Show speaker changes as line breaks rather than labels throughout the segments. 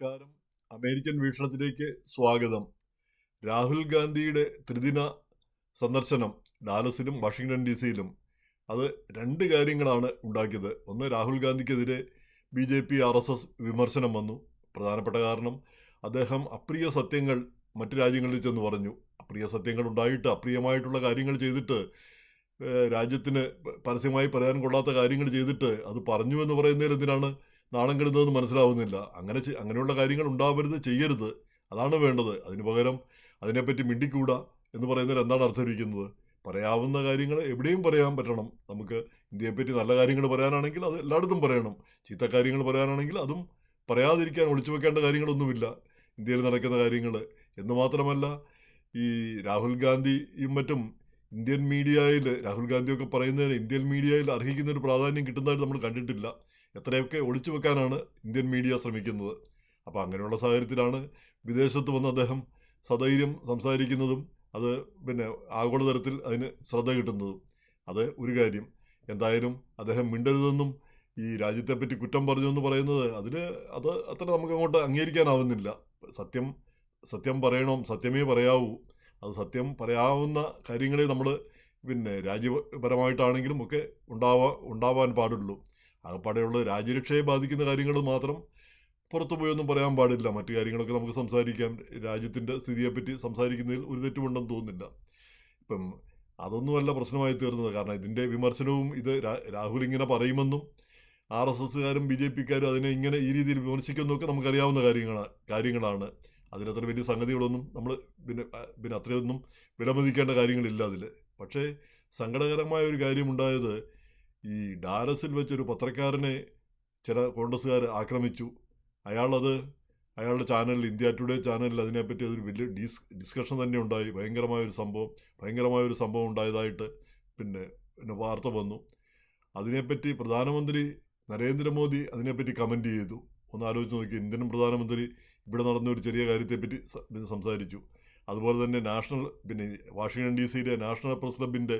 നമസ്കാരം. അമേരിക്കൻ വീക്ഷണത്തിലേക്ക് സ്വാഗതം. രാഹുൽ ഗാന്ധിയുടെ ത്രിദിന സന്ദർശനം ഡാലസിലും വാഷിങ്ടൺ ഡി സിയിലും. അത് രണ്ട് കാര്യങ്ങളാണ് ഉണ്ടാക്കിയത്. ഒന്ന് Rahul ഗാന്ധിക്കെതിരെ B J P R S S വിമർശനം വന്നു. പ്രധാനപ്പെട്ട കാരണം അദ്ദേഹം അപ്രിയ സത്യങ്ങൾ മറ്റു രാജ്യങ്ങളിൽ ചെന്ന് പറഞ്ഞു. അപ്രിയ സത്യങ്ങൾ ഉണ്ടായിട്ട് അപ്രിയമായിട്ടുള്ള കാര്യങ്ങൾ ചെയ്തിട്ട് രാജ്യത്തിന് പരസ്യമായി പറയാൻ കൊള്ളാത്ത കാര്യങ്ങൾ ചെയ്തിട്ട് അത് പറഞ്ഞു എന്ന് പറയുന്നതിൽ എന്തിനാണ് നാണം കെടുന്നതെന്ന് മനസ്സിലാവുന്നില്ല. അങ്ങനെ അങ്ങനെയുള്ള കാര്യങ്ങൾ ഉണ്ടാവരുത് ചെയ്യരുത്. അതാണ് വേണ്ടത്. അതിന് പകരം അതിനെപ്പറ്റി മിണ്ടിക്കൂടാ എന്ന് പറയുന്നതിൽ എന്താണ് അർത്ഥമിരിക്കുന്നത് പറയാവുന്ന കാര്യങ്ങൾ എവിടെയും പറയാൻ പറ്റണം. നമുക്ക് ഇന്ത്യയെപ്പറ്റി നല്ല കാര്യങ്ങൾ പറയാനാണെങ്കിൽ അത് എല്ലായിടത്തും പറയണം. ചീത്ത കാര്യങ്ങൾ പറയാനാണെങ്കിൽ അതും പറയാതിരിക്കാൻ ഒളിച്ചു വെക്കേണ്ട കാര്യങ്ങളൊന്നുമില്ല. ഇന്ത്യയിൽ നടക്കുന്ന കാര്യങ്ങൾ. എന്ന് മാത്രമല്ല ഈ രാഹുൽ ഗാന്ധിയും മറ്റും ഇന്ത്യൻ മീഡിയയിൽ രാഹുൽ ഗാന്ധിയൊക്കെ പറയുന്നതിന് ഇന്ത്യൻ മീഡിയയിൽ അർഹിക്കുന്ന ഒരു പ്രാധാന്യം കിട്ടുന്നതായിട്ട് നമ്മൾ കണ്ടിട്ടില്ല. എത്രയൊക്കെ ഒളിച്ചു വെക്കാനാണ് ഇന്ത്യൻ മീഡിയ ശ്രമിക്കുന്നത്. അപ്പോൾ അങ്ങനെയുള്ള സാഹചര്യത്തിലാണ് വിദേശത്ത് വന്ന് അദ്ദേഹം സധൈര്യം സംസാരിക്കുന്നതും അത് പിന്നെ ആഗോളതലത്തിൽ അതിന് ശ്രദ്ധ കിട്ടുന്നതും. അത് ഒരു കാര്യം. എന്തായാലും അദ്ദേഹം മിണ്ടരുതെന്നും ഈ രാജ്യത്തെപ്പറ്റി കുറ്റം പറഞ്ഞു എന്ന് പറയുന്നത് അതിൽ അത് അത്ര നമുക്ക് അങ്ങോട്ട് അംഗീകരിക്കാനാവുന്നില്ല. സത്യം സത്യം പറയണം സത്യമേ പറയാവൂ. അത് സത്യം പറയാവുന്ന കാര്യങ്ങളെ നമ്മൾ പിന്നെ രാജ്യപരമായിട്ടാണെങ്കിലും ഒക്കെ ഉണ്ടാവാ ഉണ്ടാവാൻ പാടുള്ളൂ. ആകപ്പാടെയുള്ള രാജ്യരക്ഷയെ ബാധിക്കുന്ന കാര്യങ്ങൾ മാത്രം പുറത്തു പോയൊന്നും പറയാൻ പാടില്ല. മറ്റു കാര്യങ്ങളൊക്കെ നമുക്ക് സംസാരിക്കാം. രാജ്യത്തിന്റെ സ്ഥിതിയെപ്പറ്റി സംസാരിക്കുന്നതിൽ ഒരു തെറ്റുമുണ്ടെന്ന് തോന്നുന്നില്ല. ഇപ്പം അതൊന്നുമല്ല പ്രശ്നമായി തീർന്നത്. കാരണം ഇതിന്റെ വിമർശനവും ഇത് രാഹുൽ ഇങ്ങനെ പറയുമെന്നും ആർ എസ് എസ്സുകാരും ബി ജെ പിക്കാരും അതിനെ ഇങ്ങനെ ഈ രീതിയിൽ വിമർശിക്കുന്നൊക്കെ നമുക്കറിയാവുന്ന കാര്യങ്ങളാണ് കാര്യങ്ങളാണ്. അതിലത്ര വലിയ സംഗതികളൊന്നും നമ്മൾ പിന്നെ പിന്നെ അത്രയൊന്നും വിലമതിക്കേണ്ട കാര്യങ്ങളില്ല അതിൽ. പക്ഷേ സങ്കടകരമായ ഒരു കാര്യമുണ്ടായത് ഈ ഡാലസിൽ വെച്ചൊരു പത്രക്കാരനെ ചില കോൺഗ്രസ്സുകാർ ആക്രമിച്ചു. അയാളത് അയാളുടെ ചാനലിൽ ഇന്ത്യ ടുഡേ ചാനലിൽ അതിനെപ്പറ്റി അതൊരു വലിയ ഡിസ് ഡിസ്കഷൻ തന്നെ ഉണ്ടായി. ഭയങ്കരമായൊരു സംഭവം ഭയങ്കരമായൊരു സംഭവം ഉണ്ടായതായിട്ട് പിന്നെ പിന്നെ വാർത്ത വന്നു. അതിനെപ്പറ്റി പ്രധാനമന്ത്രി നരേന്ദ്രമോദി അതിനെപ്പറ്റി കമന്റ് ചെയ്തു. ഒന്ന് ആലോചിച്ച് നോക്കി ഇന്ത്യൻ പ്രധാനമന്ത്രി ഇവിടെ നടന്ന ഒരു ചെറിയ കാര്യത്തെപ്പറ്റി സംസാരിച്ചു. അതുപോലെ തന്നെ നാഷണൽ പിന്നെ വാഷിങ്ടൺ ഡി സിയിലെ നാഷണൽ പ്രസ് ക്ലബിന്റെ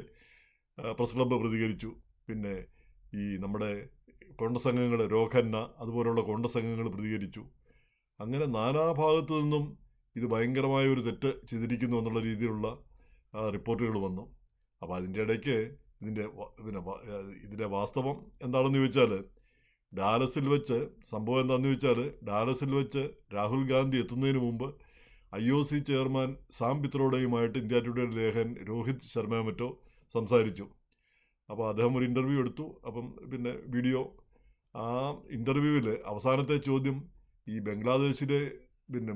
പ്രസ് ക്ലബ്ബ് പ്രതികരിച്ചു. പിന്നെ ഈ നമ്മുടെ കോൺഗ്രസ് അംഗങ്ങൾ രോഖന്ന അതുപോലുള്ള കോൺഗ്രസ് അംഗങ്ങൾ പ്രതികരിച്ചു. അങ്ങനെ നാനാഭാഗത്തു നിന്നും ഇത് ഭയങ്കരമായ ഒരു തെറ്റ് ചെയ്തിരിക്കുന്നു എന്നുള്ള രീതിയിലുള്ള റിപ്പോർട്ടുകൾ വന്നു. അപ്പോൾ അതിന്റെ ഇടയ്ക്ക് ഇതിന്റെ പിന്നെ ഇതിന്റെ വാസ്തവം എന്താണെന്ന് ചോദിച്ചാൽ ഡാലസിൽ വെച്ച് സംഭവം എന്താണെന്ന് ചോദിച്ചാൽ ഡാലസിൽ വെച്ച് രാഹുൽ ഗാന്ധി എത്തുന്നതിന് മുമ്പ് I O C chairman Sam പിത്രോഡയുമായിട്ട് India today ലേഖൻ രോഹിത് ശർമ്മ മറ്റോ സംസാരിച്ചു. അപ്പോൾ അദ്ദേഹം ഒരു ഇന്റർവ്യൂ എടുത്തു. അപ്പം പിന്നെ വീഡിയോ ആ ഇന്റർവ്യൂവിൽ അവസാനത്തെ ചോദ്യം ഈ ബംഗ്ലാദേശിലെ പിന്നെ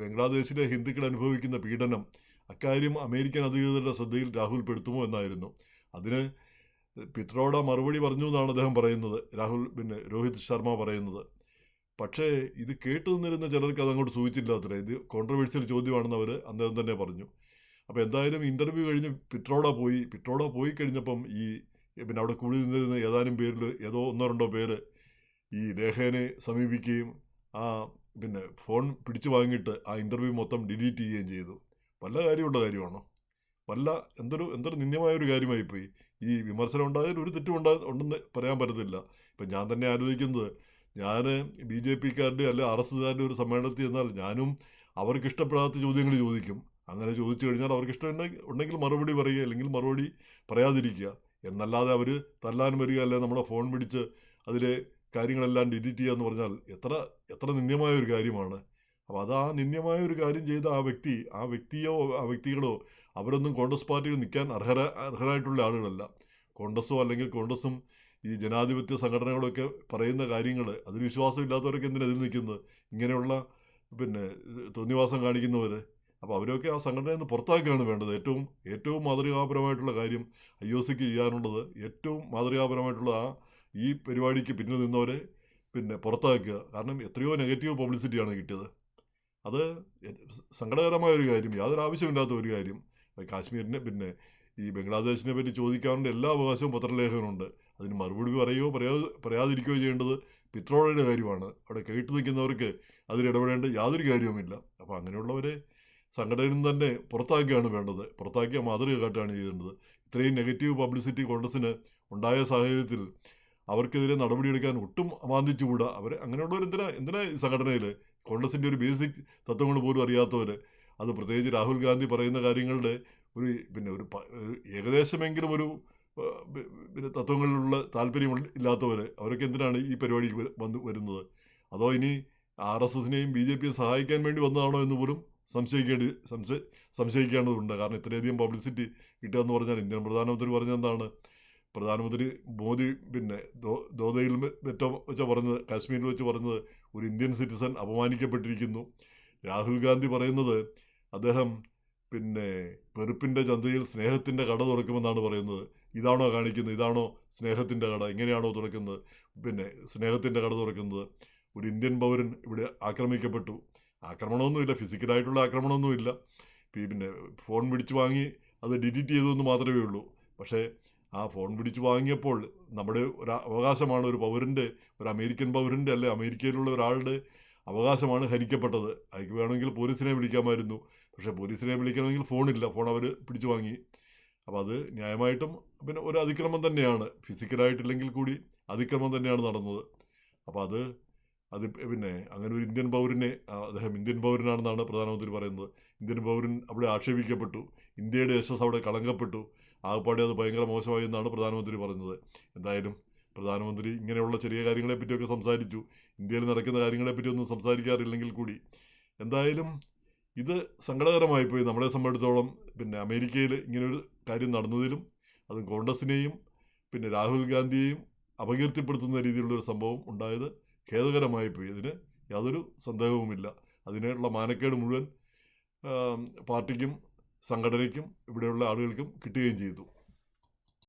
ബംഗ്ലാദേശിലെ ഹിന്ദുക്കൾ അനുഭവിക്കുന്ന പീഡനം അക്കാര്യം അമേരിക്കൻ അധികൃതരുടെ ശ്രദ്ധയിൽ രാഹുൽ പെടുത്തുമോ എന്നായിരുന്നു. അതിന് പിത്രോഡ മറുപടി പറഞ്ഞു എന്നാണ് അദ്ദേഹം പറയുന്നത്. രാഹുൽ പിന്നെ രോഹിത് ശർമ്മ പറയുന്നത്. പക്ഷേ ഇത് കേട്ടു നിന്നിരുന്ന ചിലർക്ക് അതങ്ങോട്ട് സൂചിച്ചില്ല അത്ര ഇത് കോൺട്രവേഴ്സ്യൽ ചോദ്യമാണെന്ന് അവർ അന്നേരം തന്നെ പറഞ്ഞു. അപ്പോൾ എന്തായാലും ഇന്റർവ്യൂ കഴിഞ്ഞ് പിട്രോഡ പോയി. പിട്രോഡ പോയി കഴിഞ്ഞപ്പം ഈ പിന്നെ അവിടെ കൂടി നിന്നിരുന്ന ഏതാനും പേരിൽ ഏതോ ഒന്നോ രണ്ടോ പേര് ഈ ലേഖനെ സമീപിക്കുകയും ആ പിന്നെ ഫോൺ പിടിച്ചു വാങ്ങിയിട്ട് ആ ഇന്റർവ്യൂ മൊത്തം ഡിലീറ്റ് ചെയ്യുകയും ചെയ്തു. വല്ല കാര്യമുള്ള കാര്യമാണോ? വല്ല എന്തൊരു എന്തൊരു നിന്ദ്യമായൊരു കാര്യമായിപ്പോയി. ഈ വിമർശനം ഉണ്ടായാൽ ഒരു തെറ്റും ഉണ്ടാ ഉണ്ടെന്ന് പറയാൻ പറ്റത്തില്ല. ഇപ്പം ഞാൻ തന്നെ ആലോചിക്കുന്നത് ഞാൻ ബി ജെ പിക്കാരുടെ അല്ലെ ആർ എസ് എസ്കാരുടെ ഒരു സമ്മേളനത്തിൽ എന്നാൽ ഞാനും അവർക്ക് ഇഷ്ടപ്പെടാത്ത ചോദ്യങ്ങൾ ചോദിക്കും. അങ്ങനെ ചോദിച്ചു കഴിഞ്ഞാൽ അവർക്ക് ഇഷ്ടം ഉണ്ടെങ്കിൽ മറുപടി പറയുക അല്ലെങ്കിൽ മറുപടി പറയാതിരിക്കുക. എന്നല്ലാതെ അവർ തല്ലാൻ വരിക അല്ലെ നമ്മുടെ ഫോൺ പിടിച്ച് അതിലെ കാര്യങ്ങളെല്ലാം ഡിലീറ്റ് ചെയ്യുക എന്ന് പറഞ്ഞാൽ എത്ര എത്ര നിന്ദ്യമായ ഒരു കാര്യമാണ്. അപ്പോൾ അത് ആ നിന്ദ്യമായ ഒരു കാര്യം ചെയ്ത ആ വ്യക്തി ആ വ്യക്തിയോ ആ വ്യക്തികളോ അവരൊന്നും കോൺഗ്രസ് പാർട്ടിയിൽ നിൽക്കാൻ അർഹര അർഹരായിട്ടുള്ള ആളുകളല്ല. കോൺഗ്രസ്സോ അല്ലെങ്കിൽ കോൺഗ്രസും ഈ ജനാധിപത്യ സംഘടനകളൊക്കെ പറയുന്ന കാര്യങ്ങൾ അതിൽ വിശ്വാസമില്ലാത്തവരൊക്കെ എന്തിനാണ് എതിർ നിൽക്കുന്നത് ഇങ്ങനെയുള്ള പിന്നെ തോന്നിവാസം കാണിക്കുന്നവർ അപ്പോൾ അവരൊക്കെ ആ സംഘടനയിൽ നിന്ന് പുറത്താക്കുകയാണ് വേണ്ടത്. ഏറ്റവും ഏറ്റവും മാതൃകാപരമായിട്ടുള്ള കാര്യം ഐ ഒ സിക്ക് ചെയ്യാനുള്ളത് ഏറ്റവും മാതൃകാപരമായിട്ടുള്ള ആ ഈ പരിപാടിക്ക് പിന്നിൽ നിന്നവരെ പിന്നെ പുറത്താക്കുക. കാരണം എത്രയോ നെഗറ്റീവ് പബ്ലിസിറ്റിയാണ് കിട്ടിയത്. അത് സങ്കടകരമായ ഒരു കാര്യം യാതൊരു ആവശ്യമില്ലാത്ത ഒരു കാര്യം കാശ്മീരിനെ പിന്നെ ഈ ബംഗ്ലാദേശിനെ പറ്റി ചോദിക്കാനുള്ള എല്ലാ അവകാശവും പത്രലേഖകനുണ്ട്. അതിന് മറുപടി പറയുകയോ പറയാ പറയാതിരിക്കുകയോ ചെയ്യേണ്ടത് പിട്രോളിന്റെ കാര്യമാണ്. അവിടെ കേട്ട് നിൽക്കുന്നവർക്ക് അതിൽ ഇടപെടേണ്ട യാതൊരു കാര്യവുമില്ല. അപ്പോൾ അങ്ങനെയുള്ളവരെ നിന്ന് തന്നെ പുറത്താക്കുകയാണ് വേണ്ടത്. പുറത്താക്കിയ മാതൃക കാട്ടാണ് ചെയ്യേണ്ടത് ഇത്രയും നെഗറ്റീവ് പബ്ലിസിറ്റി കോൺഗ്രസിന് ഉണ്ടായ സാഹചര്യത്തിൽ അവർക്കെതിരെ നടപടിയെടുക്കാൻ ഒട്ടും അമാന്തിച്ചുകൂടാ. അവർ അങ്ങനെയുള്ളവർ എന്തിനാ എന്തിനാ ഈ സംഘടനയിൽ കോൺഗ്രസിന്റെ ഒരു ബേസിക് തത്വങ്ങൾ പോലും അറിയാത്തവർ അത് പ്രത്യേകിച്ച് രാഹുൽ ഗാന്ധി പറയുന്ന കാര്യങ്ങളുടെ ഒരു പിന്നെ ഒരു ഏകദേശമെങ്കിലും ഒരു പിന്നെ തത്വങ്ങളിലുള്ള താല്പര്യം ഇല്ലാത്തവർ അവരൊക്കെ എന്തിനാണ് ഈ പരിപാടിക്ക് വന്ന് വരുന്നത്? അതോ ഇനി ആർ എസ് എസിനെയും ബി ജെ പിയെ സഹായിക്കാൻ വേണ്ടി വന്നതാണോ എന്ന് പോലും സംശയിക്കേണ്ടി സംശയ സംശയിക്കേണ്ടതുണ്ട്. കാരണം ഇത്രയധികം പബ്ലിസിറ്റി കിട്ടുക എന്ന് പറഞ്ഞാൽ ഇന്ത്യൻ പ്രധാനമന്ത്രി പറഞ്ഞെന്താണ് പ്രധാനമന്ത്രി മോദി പിന്നെ ദോ- ദോദയിൽ മറ്റോ വെച്ച പറഞ്ഞത് കാശ്മീരിൽ വെച്ച് പറഞ്ഞത് ഒരു ഇന്ത്യൻ സിറ്റിസൺ അപമാനിക്കപ്പെട്ടിരിക്കുന്നു. രാഹുൽ ഗാന്ധി പറയുന്നത് അദ്ദേഹം പിന്നെ വെറുപ്പിന്റെ ചന്തയിൽ സ്നേഹത്തിന്റെ കട തുറക്കുമെന്നാണ് പറയുന്നത്. ഇതാണോ കാണിക്കുന്നത്? ഇതാണോ സ്നേഹത്തിന്റെ കട? എങ്ങനെയാണോ തുറക്കുന്നത്? പിന്നെ സ്നേഹത്തിന്റെ കട തുറക്കുന്നത്? ഒരു ഇന്ത്യൻ പൗരൻ ഇവിടെ ആക്രമിക്കപ്പെട്ടു. ആക്രമണമൊന്നുമില്ല. ഫിസിക്കലായിട്ടുള്ള ആക്രമണമൊന്നുമില്ല. പിന്നെ ഫോൺ പിടിച്ചു വാങ്ങി അത് ഡിലീറ്റ് ചെയ്തതെന്ന് മാത്രമേ ഉള്ളൂ. പക്ഷേ ആ ഫോൺ പിടിച്ചു വാങ്ങിയപ്പോൾ നമ്മുടെ ഒരു അവകാശമാണ് ഒരു പൗരന്റെ ഒരു അമേരിക്കൻ പൗരന്റെ അല്ലെ അമേരിക്കയിലുള്ള ഒരാളുടെ അവകാശമാണ് ഹരിക്കപ്പെട്ടത് അയക്ക് വേണമെങ്കിൽ പോലീസിനെ വിളിക്കാമായിരുന്നു. പക്ഷേ പോലീസിനെ വിളിക്കണമെങ്കിൽ ഫോണില്ല. ഫോൺ അവർ പിടിച്ചു വാങ്ങി. അപ്പോൾ അത് ന്യായമായിട്ടും പിന്നെ ഒരു അതിക്രമം തന്നെയാണ്. ഫിസിക്കലായിട്ടില്ലെങ്കിൽ കൂടി അതിക്രമം തന്നെയാണ് നടന്നത്. അപ്പോൾ അത് അത് പിന്നെ അങ്ങനെ ഒരു ഇന്ത്യൻ പൗരനെ അദ്ദേഹം ഇന്ത്യൻ പൗരനാണെന്നാണ് പ്രധാനമന്ത്രി പറയുന്നത്. ഇന്ത്യൻ പൗരൻ അവിടെ ആക്ഷേപിക്കപ്പെട്ടു. ഇന്ത്യയുടെ എസ് അവിടെ കളങ്കപ്പെട്ടു. ആകപ്പാടെ അത് ഭയങ്കര മോശമായി എന്നാണ് പ്രധാനമന്ത്രി പറഞ്ഞത് എന്തായാലും പ്രധാനമന്ത്രി ഇങ്ങനെയുള്ള ചെറിയ കാര്യങ്ങളെപ്പറ്റിയൊക്കെ സംസാരിച്ചു. ഇന്ത്യയിൽ നടക്കുന്ന കാര്യങ്ങളെ പറ്റി ഒന്നും സംസാരിക്കാറില്ലെങ്കിൽ കൂടി. എന്തായാലും ഇത് സങ്കടകരമായിപ്പോയി നമ്മളെ സംബന്ധിച്ചിടത്തോളം പിന്നെ അമേരിക്കയിൽ ഇങ്ങനൊരു കാര്യം നടന്നതിലും അതും കോൺഗ്രസിനെയും പിന്നെ രാഹുൽ ഗാന്ധിയെയും അപകീർത്തിപ്പെടുത്തുന്ന രീതിയിലുള്ളൊരു സംഭവം ഉണ്ടായത് ഖേദകരമായിപ്പോയി ഇതിന് യാതൊരു സന്ദേഹവുമില്ല. അതിനുള്ള മാനക്കേട് മുഴുവൻ പാർട്ടിക്കും സംഘടനയ്ക്കും ഇവിടെയുള്ള ആളുകൾക്കും കിട്ടുകയും ചെയ്തു.